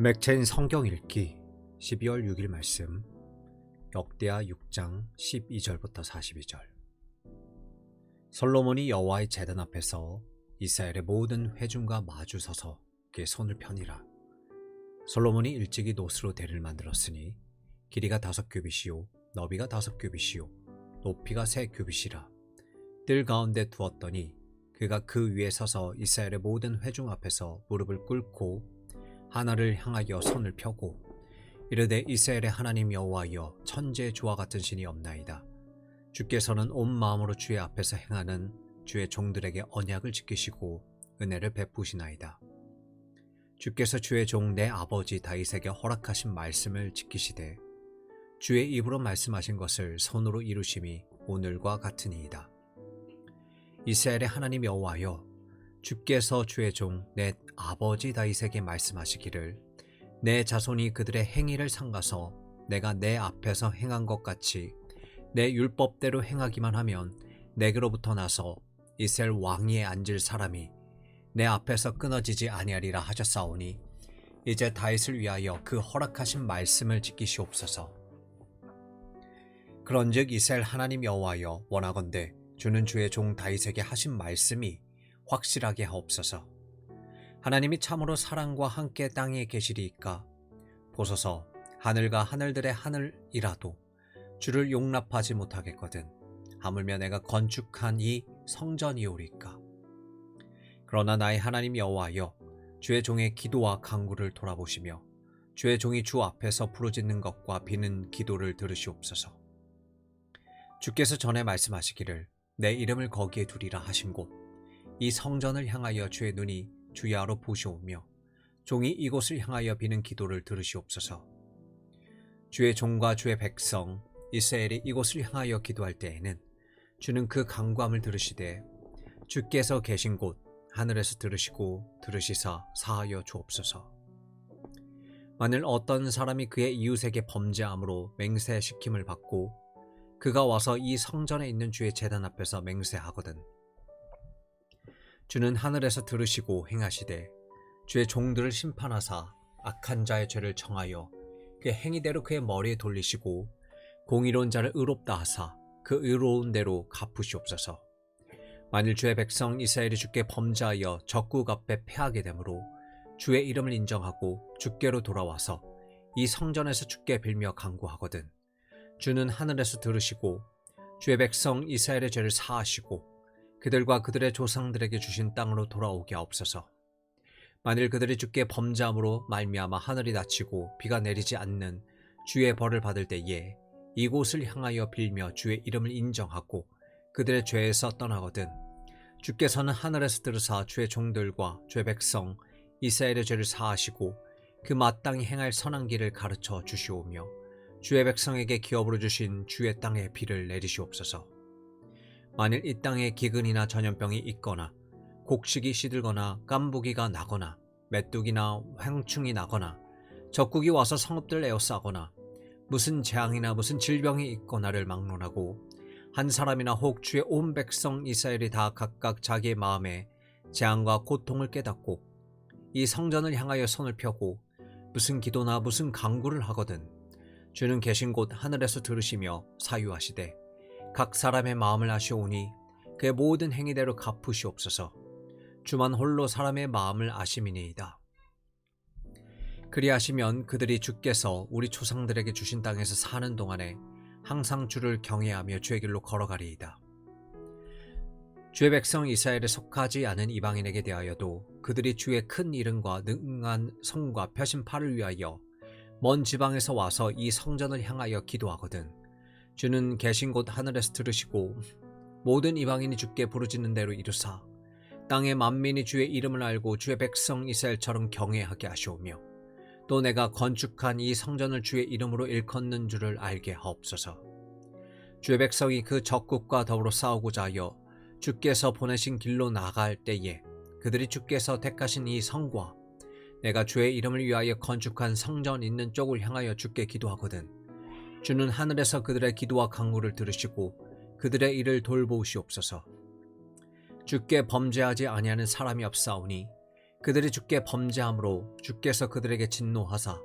맥체인 성경 읽기 12월 6일 말씀 역대하 6장 12절부터 42절. 솔로몬이 여호와의 제단 앞에서 이스라엘의 모든 회중과 마주 서서 그의 손을 펴니라. 솔로몬이 일찍이 노스로 대를 만들었으니 길이가 다섯 규빗이요 너비가 다섯 규빗이요 높이가 세 규빗이라. 뜰 가운데 두었더니 그가 그 위에 서서 이스라엘의 모든 회중 앞에서 무릎을 꿇고 하나를 향하여 손을 펴고 이르되 이스라엘의 하나님 여호와여 천지의 주와 같은 신이 없나이다. 주께서는 온 마음으로 주의 앞에서 행하는 주의 종들에게 언약을 지키시고 은혜를 베푸시나이다. 주께서 주의 종 내 아버지 다윗에게 허락하신 말씀을 지키시되 주의 입으로 말씀하신 것을 손으로 이루심이 오늘과 같으니이다. 이스라엘의 하나님 여호와여 주께서 주의 종 내 아버지 다윗에게 말씀하시기를 내 자손이 그들의 행위를 삼가서 내가 내 앞에서 행한 것 같이 내 율법대로 행하기만 하면 내게로부터 나서 이스라엘 왕위에 앉을 사람이 내 앞에서 끊어지지 아니하리라 하셨사오니 이제 다윗을 위하여 그 허락하신 말씀을 지키시옵소서. 그런즉 이스라엘 하나님 여호와여 원하건대 주는 주의 종 다윗에게 하신 말씀이 확실하게 하옵소서. 하나님이 참으로 사랑과 함께 땅에 계시리이까? 보소서 하늘과 하늘들의 하늘이라도 주를 용납하지 못하겠거든 하물며 내가 건축한 이 성전이오리까? 그러나 나의 하나님 여호와여 주의 종의 기도와 간구를 돌아보시며 주의 종이 주 앞에서 부르짖는 것과 비는 기도를 들으시옵소서. 주께서 전에 말씀하시기를 내 이름을 거기에 두리라 곳이 성전을 향하여 주의 눈이 주야로 보시오며 종이 이곳을 향하여 비는 기도를 들으시옵소서. 주의 종과 주의 백성 이스라엘이 이곳을 향하여 기도할 때에는 주는 그 강구함을 들으시되 주께서 계신 곳 하늘에서 들으시고 들으시사 사하여 주옵소서. 만일 어떤 사람이 그의 이웃에게 범죄함으로 맹세시킴을 받고 그가 와서 이 성전에 있는 주의 재단 앞에서 맹세하거든 주는 하늘에서 들으시고 행하시되 주의 종들을 심판하사 악한 자의 죄를 청하여 그 행위대로 그의 머리에 돌리시고 공의로운 자를 의롭다 하사 그 의로운 대로 갚으시옵소서. 만일 주의 백성 이스라엘이 주께 범죄하여 적국 앞에 패하게 되므로 주의 이름을 인정하고 주께로 돌아와서 이 성전에서 주께 빌며 강구하거든 주는 하늘에서 들으시고 주의 백성 이스라엘의 죄를 사하시고 그들과 그들의 조상들에게 주신 땅으로 돌아오게 하옵소서. 만일 그들이 주께 범죄함으로 말미암아 하늘이 닫히고 비가 내리지 않는 주의 벌을 받을 때에 이곳을 향하여 빌며 주의 이름을 인정하고 그들의 죄에서 떠나거든 주께서는 하늘에서 들으사 주의 종들과 주의 백성 이스라엘의 죄를 사하시고 그 마땅히 행할 선한 길을 가르쳐 주시오며 주의 백성에게 기업으로 주신 주의 땅에 비를 내리시옵소서. 만일 이 땅에 기근이나 전염병이 있거나 곡식이 시들거나 깐부기가 나거나 메뚜기나 횡충이 나거나 적국이 와서 성읍들 에워싸거나 무슨 재앙이나 무슨 질병이 있거나를 막론하고 한 사람이나 혹 주의 온 백성 이스라엘이 다 각각 자기의 마음에 재앙과 고통을 깨닫고 이 성전을 향하여 손을 펴고 무슨 기도나 무슨 강구를 하거든 주는 계신 곳 하늘에서 들으시며 사유하시되 각 사람의 마음을 아시오니 그의 모든 행위대로 갚으시옵소서. 주만 홀로 사람의 마음을 아심이니이다. 그리하시면 그들이 주께서 우리 조상들에게 주신 땅에서 사는 동안에 항상 주를 경외하며 주의 길로 걸어가리이다. 주의 백성 이스라엘에 속하지 않은 이방인에게 대하여도 그들이 주의 큰 이름과 능한 성과 펴신 팔을 위하여 먼 지방에서 와서 이 성전을 향하여 기도하거든 주는 계신 곳 하늘에서 들으시고 모든 이방인이 주께 부르짖는 대로 이루사 땅의 만민이 주의 이름을 알고 주의 백성 이스라엘처럼 경외하게 하시오며 또 내가 건축한 이 성전을 주의 이름으로 일컫는 줄을 알게 하옵소서. 주의 백성이 그 적국과 더불어 싸우고자 하여 주께서 보내신 길로 나갈 때에 그들이 주께서 택하신 이 성과 내가 주의 이름을 위하여 건축한 성전 있는 쪽을 향하여 주께 기도하거든 주는 하늘에서 그들의 기도와 강구를 들으시고 그들의 일을 돌보시옵소서. 주께 범죄하지 아니하는 사람이 없사오니 그들이 주께 범죄함으로 주께서 그들에게 진노하사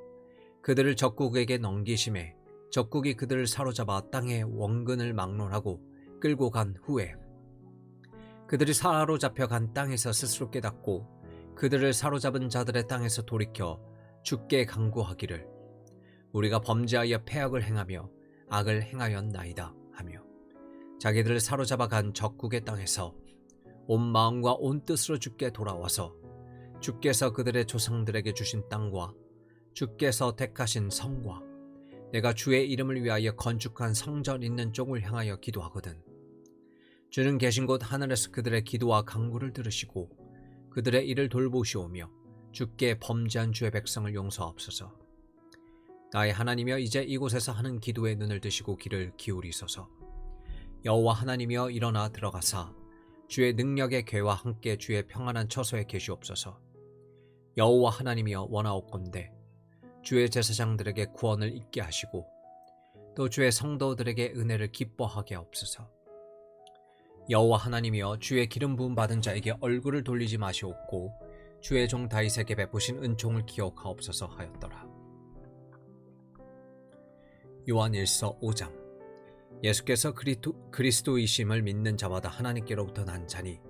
그들을 적국에게 넘기심에 적국이 그들을 사로잡아 땅의 원근을 막론하고 끌고 간 후에 그들이 사로잡혀 간 땅에서 스스로 깨닫고 그들을 사로잡은 자들의 땅에서 돌이켜 주께 강구하기를 우리가 범죄하여 패악을 행하며 악을 행하였나이다 하며 자기들을 사로잡아 간 적국의 땅에서 온 마음과 온 뜻으로 주께 돌아와서 주께서 그들의 조상들에게 주신 땅과 주께서 택하신 성과 내가 주의 이름을 위하여 건축한 성전 있는 쪽을 향하여 기도하거든. 주는 계신 곳 하늘에서 그들의 기도와 강구를 들으시고 그들의 일을 돌보시오며 주께 범죄한 주의 백성을 용서하옵소서 나의 하나님이여 이제 이곳에서 하는 기도에 눈을 드시고 귀를 기울이소서. 여호와 하나님이여 일어나 들어가사. 주의 능력의 괴와 함께 주의 평안한 처소에 계시옵소서. 여호와 하나님이여 원하옵건대. 주의 제사장들에게 구원을 있게 하시고 또 주의 성도들에게 은혜를 기뻐하게 하옵소서 여호와 하나님이여 주의 기름 부음 받은 자에게 얼굴을 돌리지 마시옵고 주의 종 다윗에게 베푸신 은총을 기억하옵소서 하였더라 요한 1서 5장 예수께서 그리토, 그리스도 이심을 믿는 자마다 하나님께로부터 난 자니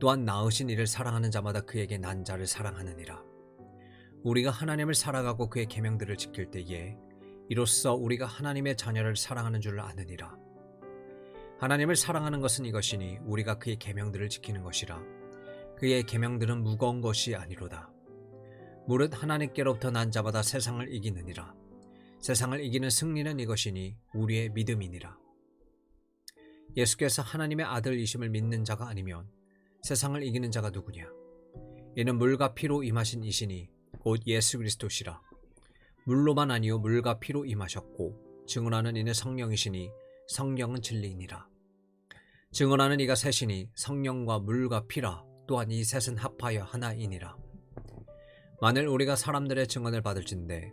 또한 나으신 이를 사랑하는 자마다 그에게 난 자를 사랑하느니라. 우리가 하나님을 사랑하고 그의 계명들을 지킬 때에 이로써 우리가 하나님의 자녀를 사랑하는 줄 아느니라. 하나님을 사랑하는 것은 이것이니 우리가 그의 계명들을 지키는 것이라. 그의 계명들은 무거운 것이 아니로다. 무릇 하나님께로부터 난 자마다 세상을 이기느니라. 세상을 이기는 승리는 이것이니 우리의 믿음이니라. 예수께서 하나님의 아들이심을 믿는 자가 아니면 세상을 이기는 자가 누구냐? 이는 물과 피로 임하신 이시니 곧 예수 그리스도시라. 물로만 아니요 물과 피로 임하셨고 증언하는 이는 성령이시니 성령은 진리이니라. 증언하는 이가 셋이니 성령과 물과 피라 또한 이 셋은 합하여 하나이니라. 만일 우리가 사람들의 증언을 받을진대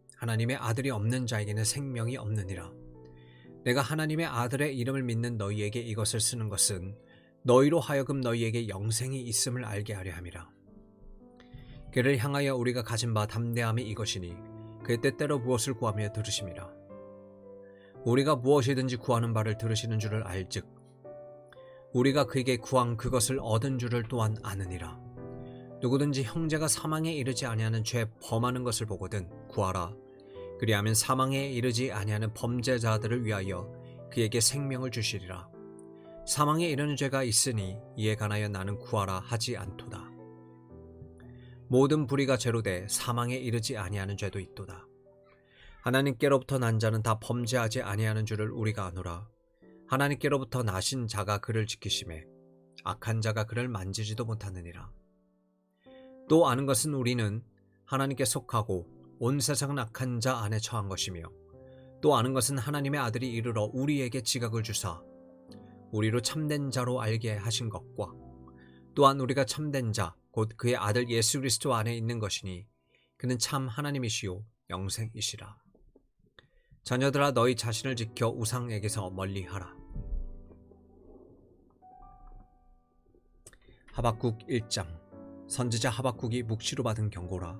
하나님의 아들이 없는 자에게는 생명이 없느니라. 내가 하나님의 아들의 이름을 믿는 너희에게 이것을 쓰는 것은 너희로 하여금 너희에게 영생이 있음을 알게 하려 함이라. 그를 향하여 우리가 가진 바 담대함이 이것이니 그 때때로 무엇을 구하며 들으심이라. 우리가 무엇이든지 구하는 바를 들으시는 줄을 알즉 우리가 그에게 구한 그것을 얻은 줄을 또한 아느니라. 누구든지 형제가 사망에 이르지 아니하는 죄 범하는 것을 보거든 구하라. 그리하면 사망에 이르지 아니하는 범죄자들을 위하여 그에게 생명을 주시리라. 사망에 이르는 죄가 있으니 이에 관하여 나는 구하라 하지 않도다. 모든 불의가 죄로 돼 사망에 이르지 아니하는 죄도 있도다. 하나님께로부터 난 자는 다 범죄하지 아니하는 줄을 우리가 아노라. 하나님께로부터 나신 자가 그를 지키심에 악한 자가 그를 만지지도 못하느니라. 또 아는 것은 우리는 하나님께 속하고 온 세상은 악한 자 안에 처한 것이며 또 아는 것은 하나님의 아들이 이르러 우리에게 지각을 주사 우리로 참된 자로 알게 하신 것과 또한 우리가 참된 자 곧 그의 아들 예수 그리스도 안에 있는 것이니 그는 참 하나님이시요 영생이시라. 자녀들아 너희 자신을 지켜 우상에게서 멀리하라. 하박국 1장 선지자 하박국이 묵시로 받은 경고라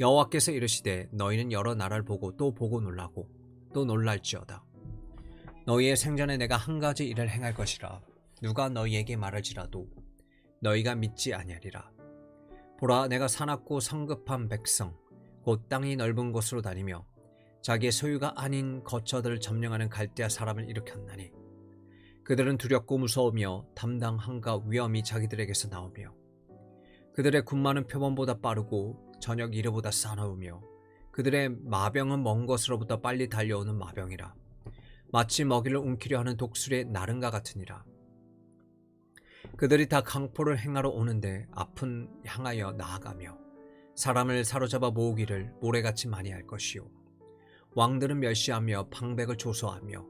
여호와께서 이르시되 너희는 여러 나라를 보고 또 보고 놀라고 또 놀랄지어다. 너희의 생전에 내가 한 가지 일을 행할 것이라 누가 너희에게 말할지라도 너희가 믿지 아니하리라. 보라 내가 사납고 성급한 백성 곧 땅이 넓은 곳으로 다니며 자기의 소유가 아닌 거처들을 점령하는 갈대아 사람을 일으켰나니 그들은 두렵고 무서우며 담당함과 위험이 자기들에게서 나오며 그들의 군마는 표범보다 빠르고 저녁 이르보다 싸나우며 그들의 마병은 먼 곳으로부터 빨리 달려오는 마병이라 마치 먹이를 움키려 하는 독수리의 나른과 같으니라. 그들이 다 강포를 행하러 오는데 앞은 향하여 나아가며 사람을 사로잡아 모으기를 모래같이 많이 할 것이요. 왕들은 멸시하며 방백을 조소하며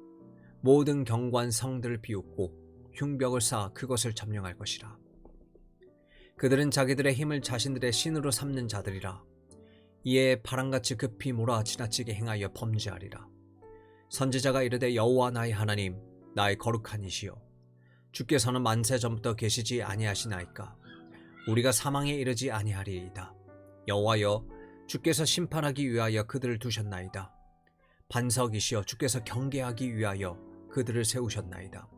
모든 경관 성들을 비웃고 흉벽을 쌓아 그것을 점령할 것이라 그들은 자기들의 힘을 자신들의 신으로 삼는 자들이라. 이에 바람같이 급히 몰아 지나치게 행하여 범죄하리라. 선지자가 이르되 여호와 나의 하나님 나의 거룩한 이시여 주께서는 만세 전부터 계시지 아니하시나이까? 우리가 사망에 이르지 아니하리이다. 여호와여 주께서 심판하기 위하여 그들을 두셨나이다. 반석이시여 주께서 경계하기 위하여 그들을 세우셨나이다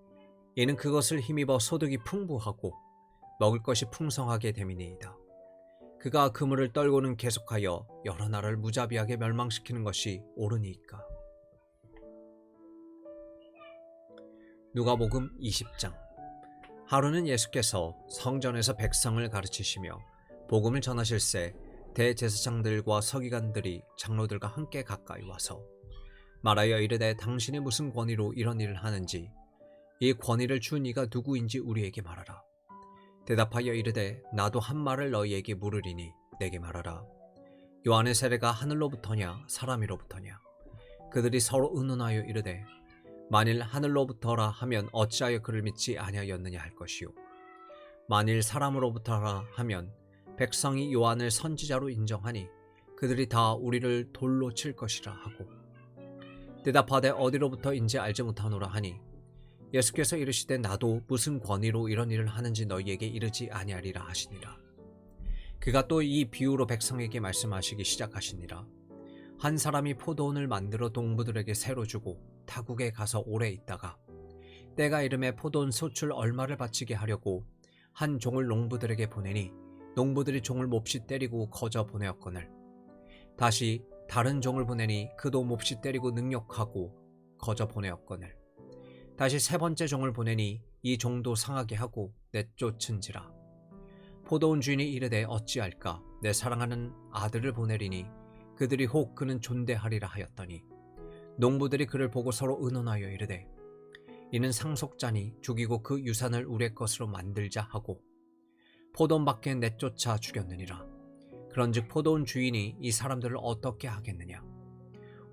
이는 그것을 힘입어 소득이 풍부하고 먹을 것이 풍성하게 됨이니이다. 그가 그물을 떨고는 계속하여 여러 나라를 무자비하게 멸망시키는 것이 옳으니까. 누가복음 20장 하루는 예수께서 성전에서 백성을 가르치시며 복음을 전하실새 대제사장들과 서기관들이 장로들과 함께 가까이 와서 말하여 이르되 당신이 무슨 권위로 이런 일을 하는지 이 권위를 준 이가 누구인지 우리에게 말하라. 대답하여 이르되 나도 한 말을 너희에게 물으리니 내게 말하라. 요한의 세례가 하늘로부터냐 사람이로부터냐 그들이 서로 의논하여 이르되 만일 하늘로부터라 하면 어찌하여 그를 믿지 아니하였느냐 할 것이요 만일 사람으로부터라 하면 백성이 요한을 선지자로 인정하니 그들이 다 우리를 돌로 칠 것이라 하고 대답하되 어디로부터인지 알지 못하노라 하니 예수께서 이르시되 나도 무슨 권위로 이런 일을 하는지 너희에게 이르지 아니하리라 하시니라. 그가 또 이 비유로 백성에게 말씀하시기 시작하시니라. 한 사람이 포도원을 만들어 동부들에게 새로 주고 타국에 가서 오래 있다가 때가 이름에 포도원 소출 얼마를 바치게 하려고 한 종을 농부들에게 보내니 농부들이 종을 몹시 때리고 거저 보내었거늘. 다시 다른 종을 보내니 그도 몹시 때리고 능욕하고 거저 보내었거늘 다시 세 번째 종을 보내니 이 종도 상하게 하고 내쫓은지라. 포도원 주인이 이르되 어찌할까? 내 사랑하는 아들을 보내리니 그들이 혹 그는 존대하리라 하였더니. 농부들이 그를 보고 서로 의논하여 이르되 이는 상속자니 죽이고 그 유산을 우리의 것으로 만들자 하고 포도원 밖에 내쫓아 죽였느니라. 그런즉 포도원 주인이 이 사람들을 어떻게 하겠느냐?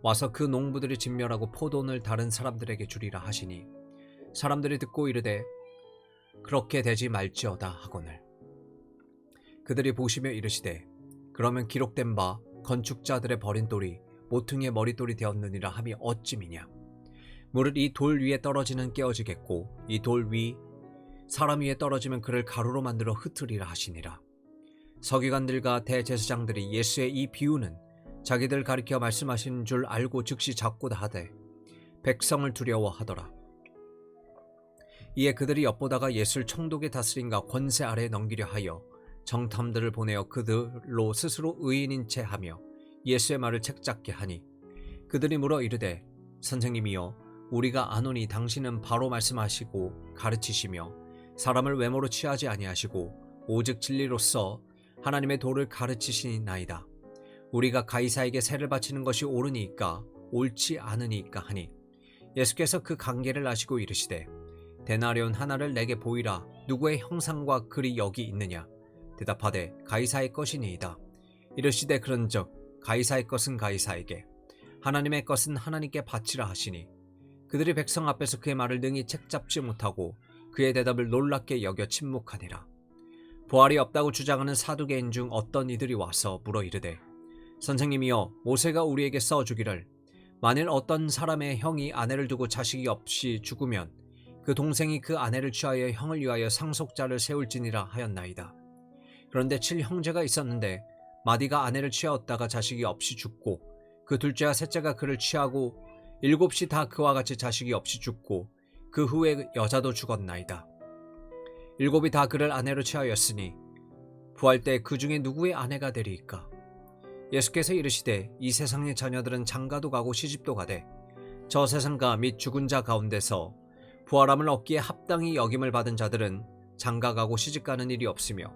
와서 그 농부들이 진멸하고 포도원을 다른 사람들에게 주리라 하시니 사람들이 듣고 이르되 그렇게 되지 말지어다 하거늘. 그들이 보시며 이르시되 그러면 기록된 바 건축자들의 버린 돌이 모퉁이의 머릿돌이 되었느니라 함이 어찌미냐? 무릇 이 돌 위에 떨어지는 깨어지겠고 이 돌 위 사람 위에 떨어지면 그를 가루로 만들어 흩으리라 하시니라. 서기관들과 대제사장들이 예수의 이 비유는 자기들 가리켜 말씀하신 줄 알고 즉시 잡고다 하되 백성을 두려워하더라 이에 그들이 엿보다가 예수를 총독의 다스림과 권세 아래에 넘기려 하여 정탐들을 보내어 그들로 스스로 의인인 채 하며 예수의 말을 책잡게 하니 그들이 물어 이르되 선생님이여 우리가 아노니 당신은 바로 말씀하시고 가르치시며 사람을 외모로 취하지 아니하시고 오직 진리로서 하나님의 도를 가르치시나이다. 우리가 가이사에게 세를 바치는 것이 옳으니까 옳지 않으니까 하니 예수께서 그 관계를 아시고 이르시되 데나리온 하나를 내게 보이라 누구의 형상과 글이 여기 있느냐 대답하되 가이사의 것이니이다. 이르시되 그런즉 가이사의 것은 가이사에게 하나님의 것은 하나님께 바치라 하시니 그들이 백성 앞에서 그의 말을 능히 책잡지 못하고 그의 대답을 놀랍게 여겨 침묵하니라. 부활이 없다고 주장하는 사두개인 중 어떤 이들이 와서 물어 이르되 선생님이여 모세가 우리에게 써주기를 만일 어떤 사람의 형이 아내를 두고 자식이 없이 죽으면 그 동생이 그 아내를 취하여 형을 위하여 상속자를 세울지니라 하였나이다. 그런데 칠 형제가 있었는데 마디가 아내를 취하였다가 자식이 없이 죽고 그 둘째와 셋째가 그를 취하고 일곱이 다 그와 같이 자식이 없이 죽고 그 후에 여자도 죽었나이다. 일곱이 다 그를 아내로 취하였으니 부활 때 그 중에 누구의 아내가 되리이까? 예수께서 이르시되 이 세상의 자녀들은 장가도 가고 시집도 가되 저 세상가 및 죽은 자 가운데서 부활함을 얻기에 합당히 여김을 받은 자들은 장가 가고 시집 가는 일이 없으며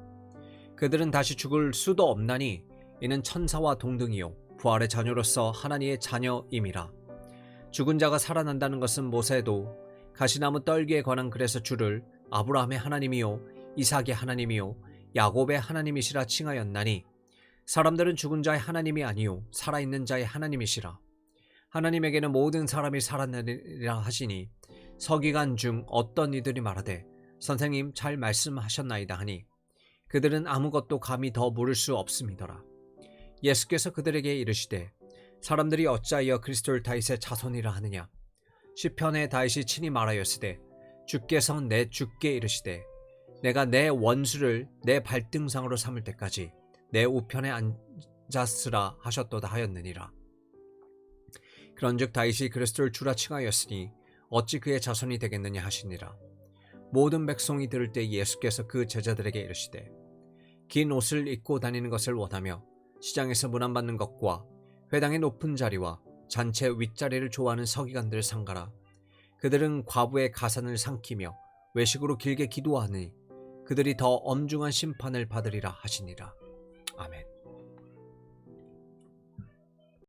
그들은 다시 죽을 수도 없나니 이는 천사와 동등이요 부활의 자녀로서 하나님의 자녀임이라. 죽은 자가 살아난다는 것은 모세도 가시나무 떨기에 관한 그래서 주를 아브라함의 하나님이요 이삭의 하나님이요 야곱의 하나님이시라 칭하였나니 사람들은 죽은 자의 하나님이 아니요 살아있는 자의 하나님이시라. 하나님에게는 모든 사람이 살아나리라 하시니 서기관 중 어떤 이들이 말하되 선생님 잘 말씀하셨나이다 하니 그들은 아무것도 감히 더 물을 수 없음이더라. 예수께서 그들에게 이르시되 사람들이 어찌하여 그리스도를 다윗의 자손이라 하느냐? 시편에 다윗이 친히 말하였으되 주께서 내 주께 이르시되 내가 내 원수를 내 발등상으로 삼을 때까지 내 우편에 앉았으라 하셨도다 하였느니라. 그런즉 다윗이 그리스도를 주라 칭하였으니 어찌 그의 자손이 되겠느냐 하시니라. 모든 백성이 들을 때 예수께서 그 제자들에게 이르시되 긴 옷을 입고 다니는 것을 원하며 시장에서 문안받는 것과 회당의 높은 자리와 잔치 윗자리를 좋아하는 서기관들을 상가라. 그들은 과부의 가산을 삼키며 외식으로 길게 기도하니 그들이 더 엄중한 심판을 받으리라 하시니라. 아멘